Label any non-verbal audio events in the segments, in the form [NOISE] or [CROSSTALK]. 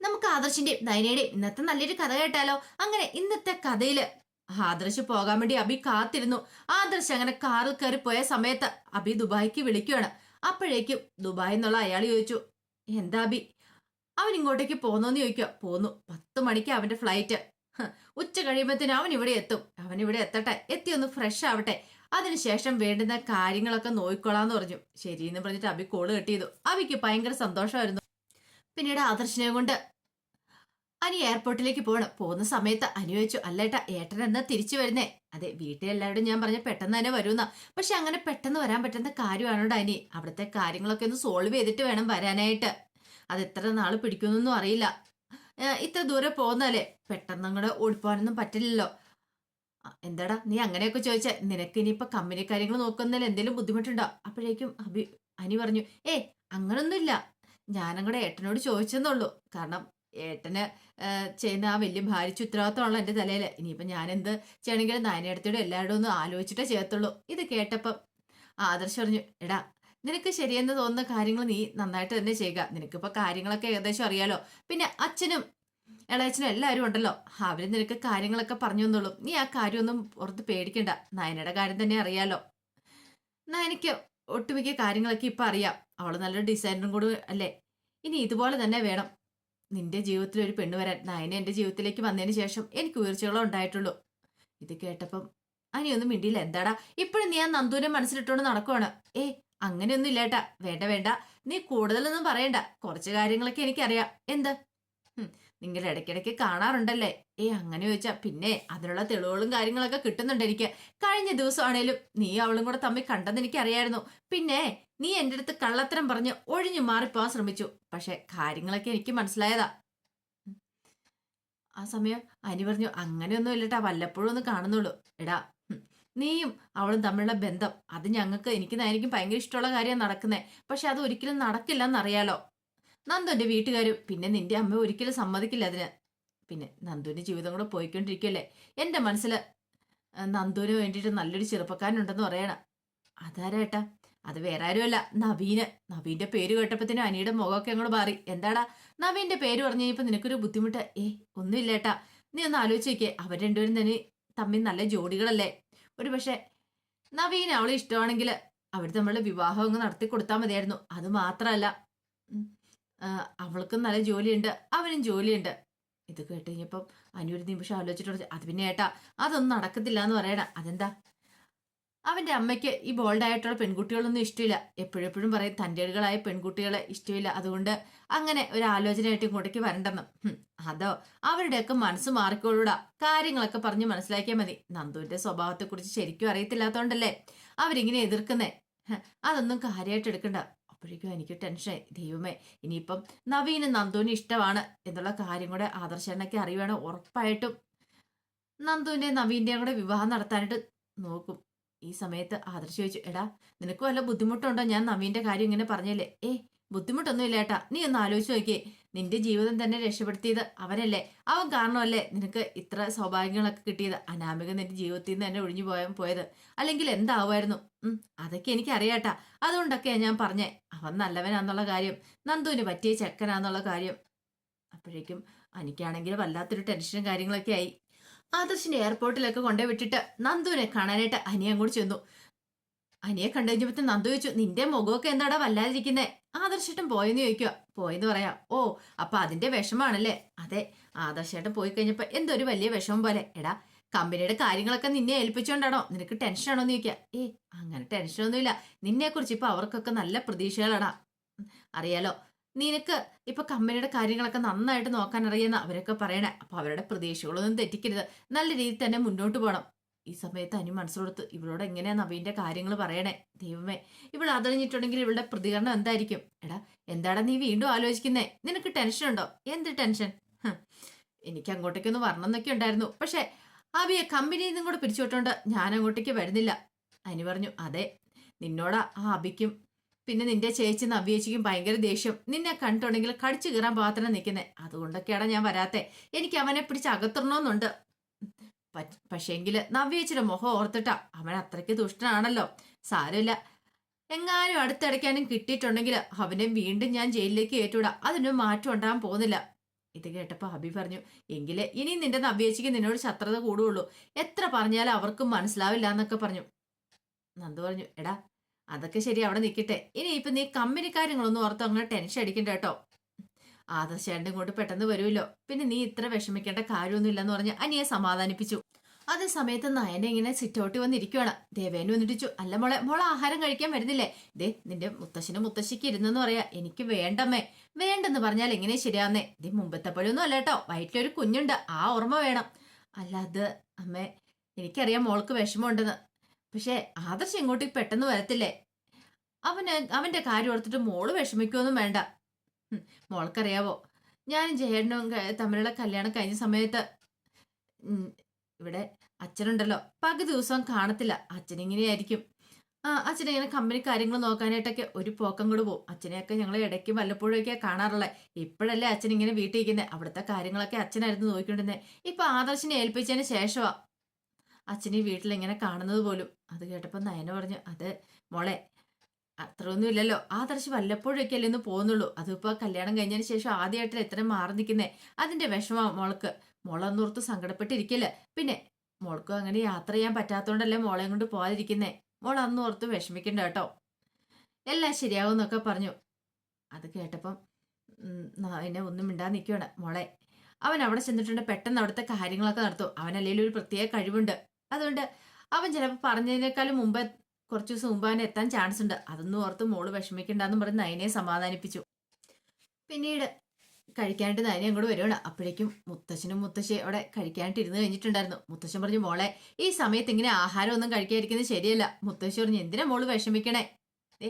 നമുക്ക് ആദർശിന്റെയും നയനയുടെയും ഇന്നത്തെ നല്ലൊരു കഥ കേട്ടാലോ? അങ്ങനെ ഇന്നത്തെ കഥയിൽ ആദർശ് പോകാൻ വേണ്ടി അബി കാത്തിരുന്നു. ആദർശ് അങ്ങനെ കാറിൽ കയറി പോയ സമയത്ത് അബി ദുബായിക്ക് വിളിക്കുകയാണ്. അപ്പോഴേക്കും ദുബായ് എന്നുള്ള അയാൾ ചോദിച്ചു എന്താ അബി? അവൻ ഇങ്ങോട്ടേക്ക് പോന്നോന്ന് ചോദിക്കുക. പോന്നു. പത്ത് മണിക്ക് അവന്റെ ഫ്ലൈറ്റ്. ഉച്ച കഴിയുമ്പത്തിന് അവൻ ഇവിടെ എത്തും. അവൻ ഇവിടെ എത്തട്ടെ. എത്തി ഒന്ന് ഫ്രഷ് ആവട്ടെ. അതിനുശേഷം വേണ്ടുന്ന കാര്യങ്ങളൊക്കെ നോക്കിക്കൊള്ളാന്ന് പറഞ്ഞു. ശരി എന്ന് പറഞ്ഞിട്ട് അബി കോൾ കെട്ടി ചെയ്തു. അബിക്ക് ഭയങ്കര സന്തോഷമായിരുന്നു. പിന്നീട് ആദർശിനെ കൊണ്ട് അനി എയർപോർട്ടിലേക്ക് പോകണം പോകുന്ന സമയത്ത് അനു ചോദിച്ചു അല്ലേട്ടാ ഏട്ടൻ എന്നാ തിരിച്ചു വരുന്നേ? അതെ വീട്ടിലെല്ലാവരും ഞാൻ പറഞ്ഞ പെട്ടെന്ന് തന്നെ വരുന്ന പക്ഷെ അങ്ങനെ പെട്ടെന്ന് വരാൻ പറ്റുന്ന കാര്യമാണോടാ അനി? അവിടുത്തെ കാര്യങ്ങളൊക്കെ ഒന്ന് സോൾവ് ചെയ്തിട്ട് വേണം വരാനായിട്ട്. അത് എത്ര നാൾ പിടിക്കുന്നൊന്നും അറിയില്ല. ഇത്ര ദൂരെ പോകുന്നല്ലേ പെട്ടെന്ന് അങ്ങോട്ട് ഓടിപ്പോകാനൊന്നും പറ്റില്ലല്ലോ. എന്താടാ നീ അങ്ങനെയൊക്കെ ചോദിച്ചാൽ നിനക്ക് ഇനിയിപ്പൊ കമ്പനി കാര്യങ്ങൾ നോക്കുന്നതിൽ എന്തെങ്കിലും ബുദ്ധിമുട്ടുണ്ടോ? അപ്പോഴേക്കും അഭി അനി പറഞ്ഞു ഏ അങ്ങനൊന്നുമില്ല. ഞാനങ്ങടെ ഏട്ടനോട് ചോദിച്ചെന്നുള്ളൂ. കാരണം ഏട്ടന് ചെയ്യുന്ന ആ വലിയ ഭാരിച്ച ഉത്തരവാദിത്തമുള്ള എന്റെ തലയിൽ ഇനിയിപ്പം ഞാനെന്ത് ചെയ്യണമെങ്കിലും നായനടുത്തോടെ എല്ലാവരോടും ഒന്ന് ആലോചിച്ചിട്ടേ ചെയ്യത്തുള്ളൂ. ഇത് കേട്ടപ്പം ആദർശ് പറഞ്ഞു എടാ നിനക്ക് ശരിയെന്ന് തോന്നുന്ന കാര്യങ്ങൾ നീ നന്നായിട്ട് തന്നെ ചെയ്യുക. നിനക്കിപ്പോൾ കാര്യങ്ങളൊക്കെ ഏകദേശം അറിയാലോ. പിന്നെ അച്ഛനും ഇളയച്ചനും എല്ലാവരും ഉണ്ടല്ലോ. അവർ നിനക്ക് കാര്യങ്ങളൊക്കെ പറഞ്ഞു തന്നുള്ളൂ നീ ആ കാര്യമൊന്നും പുറത്ത് പേടിക്കണ്ട. നയനയുടെ കാര്യം തന്നെ അറിയാലോ. നയനയ്ക്ക് ഒട്ടുമിക്ക കാര്യങ്ങളൊക്കെ ഇപ്പം അറിയാം. അവൾ നല്ലൊരു ഡിസൈനറും കൂടെ അല്ലേ? ഇനി ഇതുപോലെ തന്നെ വേണം. നിന്റെ ജീവിതത്തിൽ ഒരു പെണ്ണ് വരാൻ നയന എന്റെ ജീവിതത്തിലേക്ക് വന്നതിന് ശേഷം എനിക്ക് ഉയർച്ചകളോ ഉണ്ടായിട്ടുള്ളൂ. ഇത് കേട്ടപ്പം അനിയൊന്നും മിണ്ടിയില്ല. എന്താടാ? ഇപ്പോഴും നീ ആ നന്ദുവിനെ മനസ്സിലിട്ടോണ്ട് നടക്കുവാണ്. ഏ അങ്ങനെയൊന്നും ഇല്ലേട്ടാ. വേണ്ട വേണ്ട. നീ കൂടുതലൊന്നും പറയണ്ട. കുറച്ച് കാര്യങ്ങളൊക്കെ എനിക്കറിയാം. എന്ത്? നിങ്ങൾ ഇടയ്ക്കിടയ്ക്ക് കാണാറുണ്ടല്ലേ? ഏ അങ്ങനെ ചോദിച്ചാ പിന്നെ അതിനുള്ള തെളിവുകളും കാര്യങ്ങളൊക്കെ കിട്ടുന്നുണ്ട് എനിക്ക്. കഴിഞ്ഞ ദിവസമാണേലും നീ അവളും കൂടെ തമ്മിൽ കണ്ടെന്ന് എനിക്ക് അറിയായിരുന്നു പിന്നെ നീ എന്റെ അടുത്ത് കള്ളത്തരം പറഞ്ഞ് ഒഴിഞ്ഞു മാറിപ്പോവാൻ ശ്രമിച്ചു. പക്ഷെ കാര്യങ്ങളൊക്കെ എനിക്ക് മനസ്സിലായതാ. ആ സമയം അനി പറഞ്ഞു അങ്ങനെയൊന്നും ഇല്ലട്ടാ വല്ലപ്പോഴും ഒന്ന് കാണുന്നുള്ളൂ. എടാ നീയും അവളും തമ്മിലുള്ള ബന്ധം അത് ഞങ്ങൾക്ക് എനിക്ക് എനിക്കും ഭയങ്കര ഇഷ്ടമുള്ള കാര്യം നടക്കുന്നത് പക്ഷെ അത് ഒരിക്കലും നടക്കില്ല എന്നറിയാലോ നന്ദുന്റെ വീട്ടുകാരും പിന്നെ നിന്റെ അമ്മ ഒരിക്കലും സമ്മതിക്കില്ല അതിന്. പിന്നെ നന്ദുവിന്റെ ജീവിതം കൂടെ പോയിക്കൊണ്ടിരിക്കുകയല്ലേ? എന്റെ മനസ്സിൽ നന്ദുവിന് വേണ്ടിയിട്ട് നല്ലൊരു ചെറുപ്പക്കാരനുണ്ടെന്ന് പറയണം. അതാരേട്ടാ അത് വേറെ ആരുമല്ല നവീന്. നവീന്റെ പേര് കേട്ടപ്പത്തിന് അനിയുടെ മുഖമൊക്കെ അങ്ങോട്ട് മാറി. എന്താടാ? നവീന്റെ പേര് പറഞ്ഞു കഴിഞ്ഞപ്പോ നിനക്കൊരു ബുദ്ധിമുട്ട്? ഏ ഒന്നുമില്ലേട്ടാ നീ ഒന്ന് ആലോചിച്ച് നോക്കിയേ. അവർ രണ്ടുപേരും തന്നെ തമ്മിൽ നല്ല ജോഡികളല്ലേ? ഒരു പക്ഷേ നവീൻ അവളെ ഇഷ്ടമാണെങ്കിൽ അവർ തമ്മിലുള്ള വിവാഹം അങ്ങ് നടത്തി കൊടുത്താൽ മതിയായിരുന്നു. അത് മാത്രമല്ല അവൾക്കും നല്ല ജോലിയുണ്ട് അവനും ജോലിയുണ്ട്. ഇത് കേട്ട് കഴിഞ്ഞപ്പം അനു ഒരു നിമിഷം ആലോചിച്ചിട്ട് അത് പിന്നെ ഏട്ടാ അതൊന്നും നടക്കത്തില്ല എന്ന് പറയണ അതെന്താ? അവന്റെ അമ്മയ്ക്ക് ഈ ബോൾഡായിട്ടുള്ള പെൺകുട്ടികളൊന്നും ഇഷ്ടമില്ല. എപ്പോഴെപ്പോഴും പറയും തന്റെടുകളായ പെൺകുട്ടികളെ ഇഷ്ടമില്ല അതുകൊണ്ട് അങ്ങനെ ഒരു ആലോചനയായിട്ട് ഇങ്ങോട്ടേക്ക് വരണ്ടെന്നും. അതോ അവരുടെയൊക്കെ മനസ്സ് മാറിക്കോളൂടാ കാര്യങ്ങളൊക്കെ പറഞ്ഞ് മനസ്സിലാക്കിയാൽ മതി. നന്ദുവിന്റെ സ്വഭാവത്തെക്കുറിച്ച് ശരിക്കും അറിയത്തില്ലാത്തതുകൊണ്ടല്ലേ അവരിങ്ങനെ എതിർക്കുന്നേ? അതൊന്നും കാര്യമായിട്ട് എടുക്കണ്ട. അപ്പോഴേക്കും എനിക്ക് ടെൻഷനായി. ദൈവമേ ഇനിയിപ്പം നവീന് നന്ദുവിന് ഇഷ്ടമാണ് എന്നുള്ള കാര്യം കൂടെ ആദർശനൊക്കെ അറിയുവാണ് ഉറപ്പായിട്ടും. നന്ദുവിന്റെയും നവീന്റെയും കൂടെ വിവാഹം നടത്താനായിട്ട് നോക്കും. ഈ സമയത്ത് ആദർശ് ചോദിച്ചു എടാ നിനക്ക് വല്ല ബുദ്ധിമുട്ടുണ്ടോ? ഞാൻ നവീന്റെ കാര്യം ഇങ്ങനെ പറഞ്ഞല്ലേ? ഏ ബുദ്ധിമുട്ടൊന്നുമില്ല ഏട്ടാ. നീ ഒന്ന് ആലോചിച്ച് നോക്കിയേ. നിന്റെ ജീവിതം തന്നെ രക്ഷപ്പെടുത്തിയത് അവനല്ലേ? അവൻ കാരണമല്ലേ നിനക്ക് ഇത്ര സൗഭാഗ്യങ്ങളൊക്കെ കിട്ടിയത്? അനാമിക നിന്റെ ജീവിതത്തിൽ നിന്ന് തന്നെ ഒഴിഞ്ഞു പോയാൻ പോയത്. അല്ലെങ്കിൽ എന്താവുമായിരുന്നു? ഉം അതൊക്കെ എനിക്ക് അറിയാട്ടാ അതുകൊണ്ടൊക്കെയാ ഞാൻ പറഞ്ഞേ. അവൻ നല്ലവനാന്നുള്ള കാര്യം. നന്ദുവിന് പറ്റിയ ചെക്കനാന്നുള്ള കാര്യം. അപ്പോഴേക്കും എനിക്കാണെങ്കിൽ വല്ലാത്തൊരു ടെൻഷനും കാര്യങ്ങളൊക്കെ ആയി. ആദർശിന്റെ എയർപോർട്ടിലൊക്കെ കൊണ്ടുപോയി വിട്ടിട്ട് നന്ദുവിനെ കാണാനായിട്ട് അനിയൻ അങ്ങോട്ട് ചെന്നു. അനിയെ കണ്ടു കഴിഞ്ഞപ്പോ നന്ദു ചോദിച്ചു നിന്റെ മുഖമൊക്കെ എന്താടാ വല്ലാതിരിക്കുന്നേ? ആദർശേട്ടൻ പോയെന്ന് ചോദിക്കുക പോയെന്ന് പറയാം. ഓ അപ്പൊ അതിന്റെ വിഷമാണല്ലേ? അതെ ആദർശേട്ടൻ പോയി കഴിഞ്ഞപ്പോ എന്തൊരു വലിയ വിഷമം പോലെ. എടാ കമ്പനിയുടെ കാര്യങ്ങളൊക്കെ നിന്നെ ഏൽപ്പിച്ചോണ്ടാണോ? നിനക്ക് ടെൻഷൻ ആണോന്ന് ചോദിക്കുക ഏ അങ്ങനെ ടെൻഷനൊന്നുമില്ല. നിന്നെ കുറിച്ച് ഇപ്പൊ അവർക്കൊക്കെ നല്ല പ്രതീക്ഷകളാടാ. അറിയാലോ നിനക്ക് ഇപ്പൊ കമ്പനിയുടെ കാര്യങ്ങളൊക്കെ നന്നായിട്ട് നോക്കാൻ അറിയുന്ന അവരൊക്കെ പറയണേ. അപ്പൊ അവരുടെ പ്രതീക്ഷകളൊന്നും തെറ്റിക്കരുത്. നല്ല രീതിയിൽ തന്നെ മുന്നോട്ട് പോകണം ഈ സമയത്ത് അനി മനസ്സിലോടുത്ത് ഇവളോട് എങ്ങനെയാ നവീന്റെ കാര്യങ്ങൾ പറയണേ? ദൈവമേ ഇവൾ അതറിഞ്ഞിട്ടുണ്ടെങ്കിൽ ഇവളുടെ പ്രതികരണം എന്തായിരിക്കും? എടാ എന്താടാ നീ വീണ്ടും ആലോചിക്കുന്നേ? നിനക്ക് ടെൻഷൻ ഉണ്ടോ? എന്ത് ടെൻഷൻ എനിക്ക് അങ്ങോട്ടേക്കൊന്ന് വരണം എന്നൊക്കെ ഉണ്ടായിരുന്നു. പക്ഷേ അവിയെ കമ്പനിയിൽ നിന്നും കൂടെ പിരിച്ചുവിട്ടോണ്ട് ഞാൻ അങ്ങോട്ടേക്ക് വരുന്നില്ല. അനി പറഞ്ഞു അതെ നിന്നോടാ ആ അബിക്കും പിന്നെ നിന്റെ ചേച്ചി നവ്യേച്ചിക്കും ഭയങ്കര ദേഷ്യം. നിന്നെ കണ്ടിട്ടുണ്ടെങ്കിൽ കടിച്ചു കീറാൻ പാത്രം നിൽക്കുന്നേ അതുകൊണ്ടൊക്കെയാണ് ഞാൻ വരാത്തെ. എനിക്ക് അവനെ പിടിച്ച് അകത്തിടണമെന്നുണ്ട് പക്ഷേങ്കിൽ നവ്യേച്ചിയുടെ മുഖം ഓർത്തിട്ടാ അവൻ അത്രയ്ക്ക് ദുഷ്ടനാണല്ലോ. സാരമില്ല. എങ്ങാനും അടുത്തിടയ്ക്കാനും കിട്ടിയിട്ടുണ്ടെങ്കിൽ അവനെ വീണ്ടും ഞാൻ ജയിലിലേക്ക് ഏറ്റുവിടാം. അതിനൊരു മാറ്റം ഉണ്ടാകാൻ പോകുന്നില്ല. ഇത് കേട്ടപ്പോൾ ഹബി പറഞ്ഞു എങ്കിലേ ഇനി നിന്റെ നവ്യേച്ചിക്ക് നിന്നോട് ശത്രുത കൂടുകയുള്ളൂ എത്ര പറഞ്ഞാലും അവർക്കും മനസ്സിലാവില്ല എന്നൊക്കെ പറഞ്ഞു. നന്ദു പറഞ്ഞു എടാ അതൊക്കെ ശരി അവിടെ നിൽക്കട്ടെ ഇനി ഇപ്പൊ നീ കമ്പനിക്കാര്യങ്ങളൊന്നും ഓർത്ത് അങ്ങനെ ടെൻഷൻ അടിക്കണ്ട കേട്ടോ. ആദർശേട്ടൻ കൊണ്ട് പെട്ടെന്ന് വരുമല്ലോ. പിന്നെ നീ ഇത്ര വിഷമിക്കേണ്ട കാര്യമൊന്നും ഇല്ലെന്ന് പറഞ്ഞ് അനിയെ സമാധാനിപ്പിച്ചു. അതേ സമയത്ത് നയന ഇങ്ങനെ സിറ്റൗട്ടി വന്നിരിക്കുവാണ്. ദേവേനു വന്നിട്ടിച്ചു അല്ല മോളെ മോളെ ആഹാരം കഴിക്കാൻ വരുന്നില്ലേ? ദേ നിന്റെ മുത്തശ്ശനും മുത്തശ്ശിക്ക് ഇരുന്നെന്ന് പറയാ. എനിക്ക് വേണ്ടമ്മേ. വേണ്ടെന്ന് പറഞ്ഞാൽ എങ്ങനെ ശരിയാന്നേ? ദേ മുമ്പത്തെ പോലെയൊന്നും അല്ല കേട്ടോ. വയറ്റിലൊരു കുഞ്ഞുണ്ട്. ആ ഓർമ്മ വേണം. അല്ല അത് അമ്മേ എനിക്കറിയാം മോൾക്ക് വിഷമമുണ്ടെന്ന്. പക്ഷേ ആദർശം ഇങ്ങോട്ട് പെട്ടെന്ന് വരത്തില്ലേ? അവന് അവന്റെ കാര്യം ഓർത്തിട്ട് മോൾ വിഷമിക്കുമൊന്നും വേണ്ട. മോൾക്കറിയാവോ? ഞാൻ ക- തമ്മിലുള്ള കല്യാണം കഴിഞ്ഞ സമയത്ത് ഇവിടെ അച്ഛനുണ്ടല്ലോ. പകുതി ദിവസം കാണത്തില്ല. അച്ഛനിങ്ങനെയായിരിക്കും. ആ അച്ഛനിങ്ങനെ കമ്പനി കാര്യങ്ങൾ നോക്കാനായിട്ടൊക്കെ ഒരു പോക്കം കൂടെ പോകും അച്ഛനെയൊക്കെ ഞങ്ങൾ ഇടയ്ക്ക് വല്ലപ്പോഴൊക്കെ കാണാറുള്ളത് ഇപ്പോഴല്ലേ അച്ഛൻ ഇങ്ങനെ വീട്ടിൽ ഇരിക്കുന്നത് അവിടുത്തെ കാര്യങ്ങളൊക്കെ അച്ഛനായിരുന്നു നോക്കിക്കൊണ്ടിരുന്നത് ഇപ്പൊ ആദർശിനെ ഏൽപ്പിച്ചതിന് ശേഷമാ അച്ഛൻ ഈ വീട്ടിൽ ഇങ്ങനെ കാണുന്നത് പോലും. അത് കേട്ടപ്പോൾ നയന പറഞ്ഞു അത് മോളെ അത്രയൊന്നും ഇല്ലല്ലോ ആദർശ് വല്ലപ്പോഴൊക്കെ അല്ലേ ഒന്ന് പോകുന്നുള്ളൂ. അതിപ്പോ കല്യാണം കഴിഞ്ഞതിന് ശേഷം ആദ്യമായിട്ടല്ലേ ഇത്രയും മാറി നിൽക്കുന്നേ അതിന്റെ വിഷമം മോൾക്ക്. മോളൊന്നോർത്ത് സങ്കടപ്പെട്ടിരിക്കില്ല. പിന്നെ മോൾക്കും അങ്ങനെ യാത്ര ചെയ്യാൻ പറ്റാത്തോണ്ടല്ലേ മോളെയും കൊണ്ട് പോകാതിരിക്കുന്നേ. മോൾ അന്നോർത്ത് വിഷമിക്കണ്ട കേട്ടോ. എല്ലാം ശരിയാവും എന്നൊക്കെ പറഞ്ഞു. അത് കേട്ടപ്പം എന്നെ ഒന്നും മിണ്ടാ നിൽക്കുകയാണ് മോളെ. അവൻ അവിടെ ചെന്നിട്ടുണ്ട്. പെട്ടെന്ന് അവിടുത്തെ കാര്യങ്ങളൊക്കെ നടത്തും. അവനല്ലേ ഒരു പ്രത്യേക കഴിവുണ്ട്. അതുകൊണ്ട് അവൻ ചിലപ്പോൾ പറഞ്ഞതിനേക്കാളും മുമ്പ് കുറച്ച് ദിവസം മുമ്പ് അവൻ എത്താൻ ചാൻസ് ഉണ്ട്. അതൊന്നും ഓർത്ത് മോൾ വിഷമിക്കണ്ടെന്ന് പറഞ്ഞ് നയനെ സമാധാനിപ്പിച്ചു. പിന്നീട് കഴിക്കാനായിട്ട് നയനെ അങ്ങോട്ട് വരുവാണ്. അപ്പോഴേക്കും മുത്തശ്ശനും മുത്തശ്ശി അവിടെ കഴിക്കാനായിട്ട് ഇരുന്ന് കഴിഞ്ഞിട്ടുണ്ടായിരുന്നു. മുത്തശ്ശൻ പറഞ്ഞു മോളെ ഈ സമയത്ത് ഇങ്ങനെ ആഹാരം ഒന്നും കഴിക്കാതിരിക്കുന്നത് ശരിയല്ല. മുത്തശ്ശി പറഞ്ഞു എന്തിനാ മോൾ വിഷമിക്കണേ? ഏ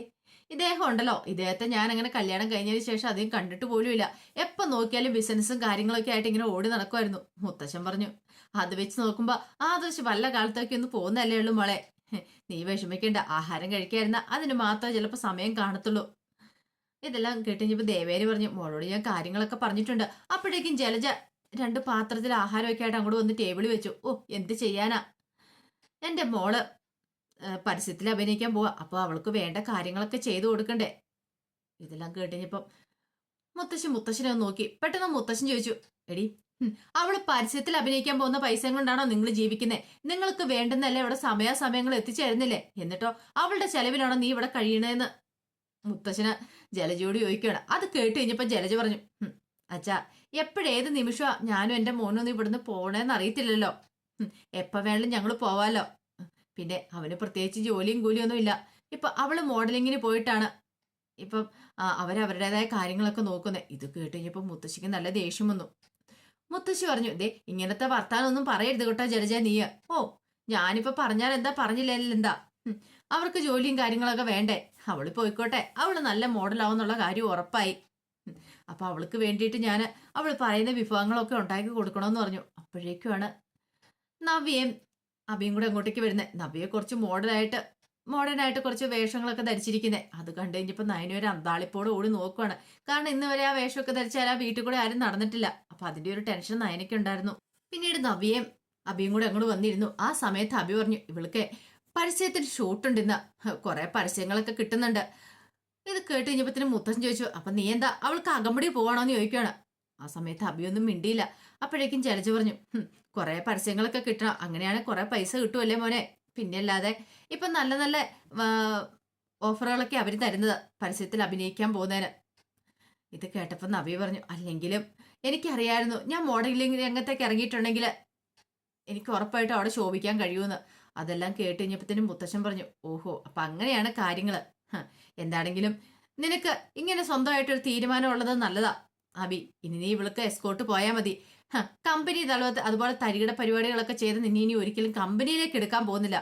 ഇദ്ദേഹം ഉണ്ടല്ലോ. ഇദ്ദേഹത്തെ ഞാൻ അങ്ങനെ കല്യാണം കഴിഞ്ഞതിന് ശേഷം അധികം കണ്ടിട്ട് പോലുമില്ല എപ്പം നോക്കിയാലും ബിസിനസ്സും കാര്യങ്ങളൊക്കെ ആയിട്ട് ഇങ്ങനെ ഓടി നടക്കുമായിരുന്നു മുത്തശ്ശൻ പറഞ്ഞു അത് വെച്ച് നോക്കുമ്പോ ആദർശ് വല്ല കാലത്തൊക്കെ ഒന്ന് പോകുന്നല്ലേ ഉള്ളൂ മോളെ. [LAUGHS] നീ വിഷമിക്കേണ്ട ആഹാരം കഴിക്കായിരുന്ന അതിന് മാത്രമേ ചിലപ്പോൾ സമയം കാണത്തുള്ളൂ. ഇതെല്ലാം കേട്ടുകഴിഞ്ഞപ്പോൾ ദേവേരി പറഞ്ഞു മോളോട് ഞാൻ കാര്യങ്ങളൊക്കെ പറഞ്ഞിട്ടുണ്ട്. അപ്പോഴേക്കും ജലജ രണ്ട് പാത്രത്തിൽ ആഹാരമൊക്കെ ആയിട്ട് അങ്ങോട്ട് വന്ന് ടേബിളിൽ വെച്ചു. ഓ എന്ത് ചെയ്യാനാ? എന്റെ മോൾ പരസ്യത്തിൽ അഭിനയിക്കാൻ പോവാ. അപ്പോൾ അവൾക്ക് വേണ്ട കാര്യങ്ങളൊക്കെ ചെയ്തു കൊടുക്കണ്ടേ? ഇതെല്ലാം കേട്ടുകഴിഞ്ഞപ്പം മുത്തശ്ശി മുത്തശ്ശനെ നോക്കി. പെട്ടെന്ന് മുത്തശ്ശൻ ചോദിച്ചു എടി അവൾ പരസ്യത്തിൽ അഭിനയിക്കാൻ പോകുന്ന പൈസ കൊണ്ടാണോ നിങ്ങൾ ജീവിക്കുന്നത് നിങ്ങൾക്ക് വേണ്ടുന്നല്ലേ ഇവിടെ സമയാസമയങ്ങൾ എത്തിച്ചേരുന്നില്ലേ എന്നിട്ടോ അവളുടെ ചെലവിലാണോ നീ ഇവിടെ കഴിയണതെന്ന് മുത്തശ്ശന് ജലജയോട് ചോദിക്കുകയാണ്. അത് കേട്ട് കഴിഞ്ഞപ്പോ ജലജ പറഞ്ഞു "ഹും, അച്ഛാ എപ്പോഴേത് നിമിഷമാ ഞാനും എന്റെ മോനും ഇവിടുന്ന് പോണേന്ന് അറിയത്തില്ലല്ലോ? എപ്പ എപ്പോ വേണമെങ്കിലും ഞങ്ങൾ പോവാലോ? പിന്നെ അവന് പ്രത്യേകിച്ച് ജോലിയും കൂലിയും ഒന്നും ഇല്ല. ഇപ്പൊ അവൾ മോഡലിങ്ങിന് പോയിട്ടാണ്. ഇപ്പം അവരവരുടേതായ കാര്യങ്ങളൊക്കെ നോക്കുന്നത് ഇത് കേട്ട് കഴിഞ്ഞപ്പോ മുത്തശ്ശിക്ക് നല്ല ദേഷ്യം വന്നു. മുത്തശ്ശി പറഞ്ഞു ദേ ഇങ്ങനത്തെ വർത്താനൊന്നും പറയരുത് കേട്ടോ ജലജ നീയ ഓ ഞാനിപ്പോ പറഞ്ഞാൽ എന്താ പറഞ്ഞില്ലല്ലോ എന്താ? അവർക്ക് ജോലിയും കാര്യങ്ങളൊക്കെ വേണ്ടേ? അവൾ പോയിക്കോട്ടെ അവൾ നല്ല മോഡലാവുന്നുള്ള കാര്യം ഉറപ്പായി. അപ്പൊ അവൾക്ക് വേണ്ടിയിട്ട് ഞാൻ അവൾ പറയുന്ന വിഭവങ്ങളൊക്കെ ഉണ്ടാക്കി കൊടുക്കണമെന്ന് പറഞ്ഞു. അപ്പോഴേക്കുമാണ് നവ്യയും അഭിയും കൂടെ അങ്ങോട്ടേക്ക് വരുന്നത് നവ്യെ കുറച്ച് മോഡലായിട്ട് മോഡേണായിട്ട് കുറച്ച് വേഷങ്ങളൊക്കെ ധരിച്ചിരിക്കുന്നത് അത് കണ്ടു കഴിഞ്ഞപ്പോൾ നയന ഒരു അന്താളിപ്പോടെ ഓടി നോക്കുവാണ്. കാരണം ഇന്ന് വരെ ആ വേഷമൊക്കെ ധരിച്ചാൽ ആ വീട്ടിൽ കൂടെ ആരും നടന്നിട്ടില്ല. അപ്പൊ അതിന്റെ ഒരു ടെൻഷൻ നയനയ്ക്ക് ഉണ്ടായിരുന്നു പിന്നീട് നവ്യയും അഭിയും കൂടെ അങ്ങോട്ട് വന്നിരുന്നു. ആ സമയത്ത് അഭി പറഞ്ഞു ഇവൾക്ക് പരസ്യത്തിൽ ഷൂട്ടുണ്ടെന്ന് കുറെ പരസ്യങ്ങളൊക്കെ കിട്ടുന്നുണ്ട്. ഇത് കേട്ട് കഴിഞ്ഞപ്പത്തിന് മുത്തച്ഛൻ ചോദിച്ചു അപ്പൊ നീ എന്താ അവൾക്ക് അകമ്പടി പോവാണോന്ന് ചോദിക്കുകയാണ് ആ സമയത്ത് അഭിയൊന്നും മിണ്ടിയില്ല. അപ്പോഴേക്കും ജലജ പറഞ്ഞു കുറേ പരസ്യങ്ങളൊക്കെ കിട്ടണം. അങ്ങനെയാണ് കുറെ പൈസ കിട്ടുമല്ലേ മോനെ? പിന്നെ അല്ലാതെ ഇപ്പൊ നല്ല നല്ല ഓഫറുകളൊക്കെ അവർ തരുന്നത് പരസ്യത്തിൽ അഭിനയിക്കാൻ പോകുന്നതിന്. ഇത് കേട്ടപ്പോൾ നബി പറഞ്ഞു അല്ലെങ്കിലും എനിക്കറിയായിരുന്നു. ഞാൻ മോഡലിംഗ് രംഗത്തേക്ക് ഇറങ്ങിയിട്ടുണ്ടെങ്കിൽ എനിക്ക് ഉറപ്പായിട്ട് അവിടെ ശോഭിക്കാൻ കഴിയുമെന്ന് അതെല്ലാം കേട്ട് കഴിഞ്ഞപ്പോഴത്തേനും മുത്തശ്ശൻ പറഞ്ഞു ഓഹോ അപ്പൊ അങ്ങനെയാണ് കാര്യങ്ങൾ എന്താണെങ്കിലും നിനക്ക് ഇങ്ങനെ സ്വന്തമായിട്ടൊരു തീരുമാനം ഉള്ളത് നല്ലതാ. അബി ഇനി നീ ഇവൾക്ക് എസ്കോട്ട് പോയാൽ മതി. കമ്പനി തലവത്ത് അതുപോലെ തരികിട പരിപാടികളൊക്കെ ചെയ്ത് നിന്നെ ഇനി ഒരിക്കലും കമ്പനിയിലേക്ക് എടുക്കാൻ പോകുന്നില്ല.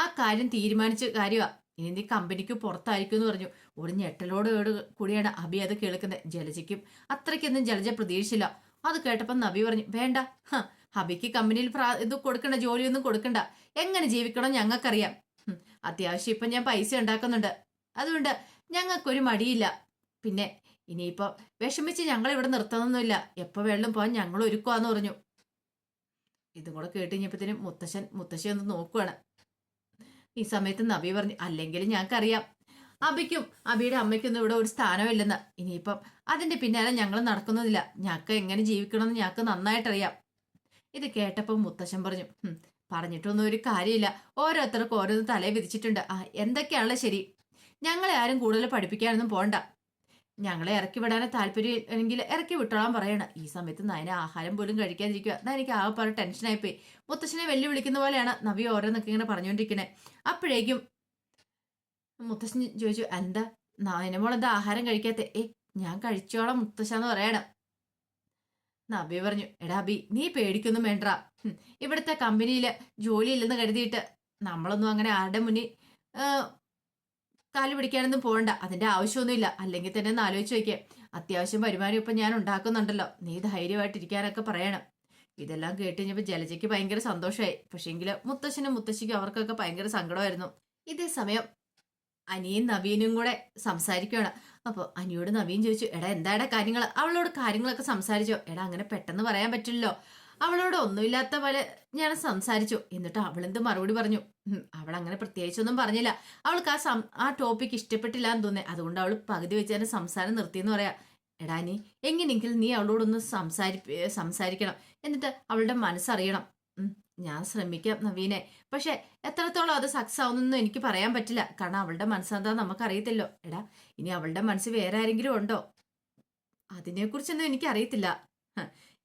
ആ കാര്യം തീരുമാനിച്ച കാര്യമാ ഇനി നീ കമ്പനിക്ക് പുറത്തായിരിക്കും എന്ന് പറഞ്ഞു. ഒരു ഞെട്ടലോട് കൂടിയാണ് അബി അത് കേൾക്കുന്നത്. ജലജയ്ക്കും അത്രയ്ക്കൊന്നും ജലജ പ്രതീക്ഷയില്ല. അത് കേട്ടപ്പോൾ നബി പറഞ്ഞു വേണ്ട ഹബിക്ക് കമ്പനിയിൽ ഇത് കൊടുക്കണ്ട ജോലിയൊന്നും കൊടുക്കണ്ട. എങ്ങനെ ജീവിക്കണം ഞങ്ങൾക്കറിയാം. അത്യാവശ്യം ഇപ്പം ഞാൻ പൈസ ഉണ്ടാക്കുന്നുണ്ട്. അതുകൊണ്ട് ഞങ്ങൾക്കൊരു മടിയില്ല. പിന്നെ ഇനിയിപ്പോൾ വിഷമിച്ച് ഞങ്ങൾ ഇവിടെ നിർത്തുന്നൊന്നുമില്ല. എപ്പോൾ വെള്ളം പോകാൻ ഞങ്ങൾ ഒരുക്കുവാന്ന് പറഞ്ഞു. ഇതും കൂടെ കേട്ട് കഴിഞ്ഞപ്പോഴത്തേനും മുത്തശ്ശൻ മുത്തശ്ശി ഒന്ന് നോക്കുവാണ്. ഈ സമയത്ത് നബി പറഞ്ഞു അല്ലെങ്കിൽ ഞങ്ങൾക്കറിയാം. അബിക്കും അബിയുടെ അമ്മയ്ക്കൊന്നും ഇവിടെ ഒരു സ്ഥാനമില്ലെന്ന്. ഇനിയിപ്പം അതിന്റെ പിന്നാലെ ഞങ്ങൾ നടക്കുന്നതില്ല. ഞങ്ങൾക്ക് എങ്ങനെ ജീവിക്കണമെന്ന് ഞങ്ങൾക്ക് നന്നായിട്ടറിയാം. ഇത് കേട്ടപ്പോൾ മുത്തശ്ശൻ പറഞ്ഞു പറഞ്ഞിട്ടൊന്നും ഒരു കാര്യമില്ല. ഓരോരുത്തർക്കും ഓരോന്ന് തലയെ വിധിച്ചിട്ടുണ്ട്. ആ എന്തൊക്കെയാണല്ലോ ശരി? ഞങ്ങളെ ആരും കൂടുതൽ പഠിപ്പിക്കാനൊന്നും പോണ്ട. ഞങ്ങളെ ഇറക്കി വിടാനെ താല്പര്യം എങ്കിൽ ഇറക്കി വിട്ടോളാൻ പറയണം. ഈ സമയത്ത് നയന ആഹാരം പോലും കഴിക്കാതിരിക്കുക എന്നാ എനിക്ക് ആകെ പറ ടെൻഷനായിപ്പോയി മുത്തശ്ശനെ വെല്ലുവിളിക്കുന്ന പോലെയാണ് നവി ഓരോന്നൊക്കെ ഇങ്ങനെ പറഞ്ഞുകൊണ്ടിരിക്കണേ അപ്പോഴേക്കും മുത്തശ്ശൻ ചോദിച്ചു എന്താ? നയനമോൾ എന്താ ആഹാരം കഴിക്കാത്ത? ഏ ഞാൻ കഴിച്ചോളാം മുത്തശ്ശാന്ന് പറയണം. നബി പറഞ്ഞു എടാ ബി നീ പേടിക്കൊന്നും വേണ്ട ഇവിടുത്തെ കമ്പനിയിൽ ജോലിയില്ലെന്ന് കരുതിയിട്ട് നമ്മളൊന്നും അങ്ങനെ ആരുടെ മുന്നിൽ കാൽ പിടിക്കാനൊന്നും പോകണ്ട. അതിന്റെ ആവശ്യമൊന്നുമില്ല. അല്ലെങ്കിൽ തന്നെ ഒന്ന് ആലോചിച്ച് നോക്കിയേ. അത്യാവശ്യം വരുമാനം ഇപ്പം ഞാൻ ഉണ്ടാക്കുന്നുണ്ടല്ലോ. നീ ധൈര്യമായിട്ടിരിക്കാനൊക്കെ പറയണം. ഇതെല്ലാം കേട്ട് കഴിഞ്ഞപ്പോൾ ജലജയ്ക്ക് ഭയങ്കര സന്തോഷമായി. പക്ഷേങ്കിൽ മുത്തശ്ശനും മുത്തശ്ശിക്കും അവർക്കൊക്കെ ഭയങ്കര സങ്കടമായിരുന്നു. ഇതേ സമയം അനിയും നവീനും കൂടെ സംസാരിക്കുകയാണ് അപ്പോൾ അനിയോട് നവീൻ ചോദിച്ചു എടാ എന്താടാ കാര്യങ്ങൾ അവളോട് കാര്യങ്ങളൊക്കെ സംസാരിച്ചോ. എടാ അങ്ങനെ പെട്ടെന്ന് പറയാൻ പറ്റില്ലല്ലോ. അവളോട് ഒന്നുമില്ലാത്ത പോലെ ഞാൻ സംസാരിച്ചു. എന്നിട്ട് അവളെന്ത് മറുപടി പറഞ്ഞു? അവൾ അങ്ങനെ പ്രത്യേകിച്ചൊന്നും പറഞ്ഞില്ല. അവൾക്ക് ആ സം ആ ടോപ്പിക് ഇഷ്ടപ്പെട്ടില്ല എന്ന് തോന്നി അതുകൊണ്ട് അവൾ പകുതി വെച്ച് തന്നെ സംസാരം നിർത്തിയെന്ന് പറയാം. എടാ നീ എങ്ങനെയെങ്കിലും നീ അവളോടൊന്ന് സംസാരി സംസാരിക്കണം. എന്നിട്ട് അവളുടെ മനസ്സറിയണം. ഞാൻ ശ്രമിക്കാം നവീനെ. പക്ഷെ എത്രത്തോളം അത് സക്സസ് ആവുന്നൊന്നും എനിക്ക് പറയാൻ പറ്റില്ല. കാരണം അവളുടെ മനസ്സെന്താ നമുക്കറിയത്തില്ലോ. എടാ ഇനി അവളുടെ മനസ്സ് വേറെ ആരെങ്കിലും ഉണ്ടോ? അതിനെക്കുറിച്ചൊന്നും എനിക്കറിയത്തില്ല.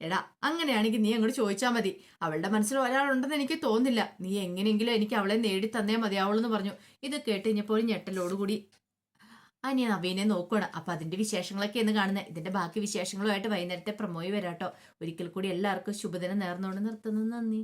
എടാ അങ്ങനെയാണെങ്കിൽ നീ അങ്ങോട്ട് ചോദിച്ചാൽ മതി. അവളുടെ മനസ്സിൽ ഒരാളുണ്ടെന്ന് എനിക്ക് തോന്നില്ല നീ എങ്ങനെയെങ്കിലും എനിക്ക് അവളെ നേടി തന്നേ മതിയാവുള്ളൂ എന്ന് പറഞ്ഞു. ഇത് കേട്ട് കഴിഞ്ഞപ്പോൾ ഞെട്ടലോടുകൂടി അനിയ നവീനെ നോക്കുകയാണ് അപ്പൊ അതിന്റെ വിശേഷങ്ങളൊക്കെ എന്ന് കാണുന്നത് ഇതിന്റെ ബാക്കി വിശേഷങ്ങളുമായിട്ട് വൈകുന്നേരത്തെ പ്രമോയി വരാട്ടോ. ഒരിക്കൽ കൂടി എല്ലാവർക്കും ശുഭദിനം നേർന്നുകൊണ്ട് നിർത്തുന്നു. നന്ദി.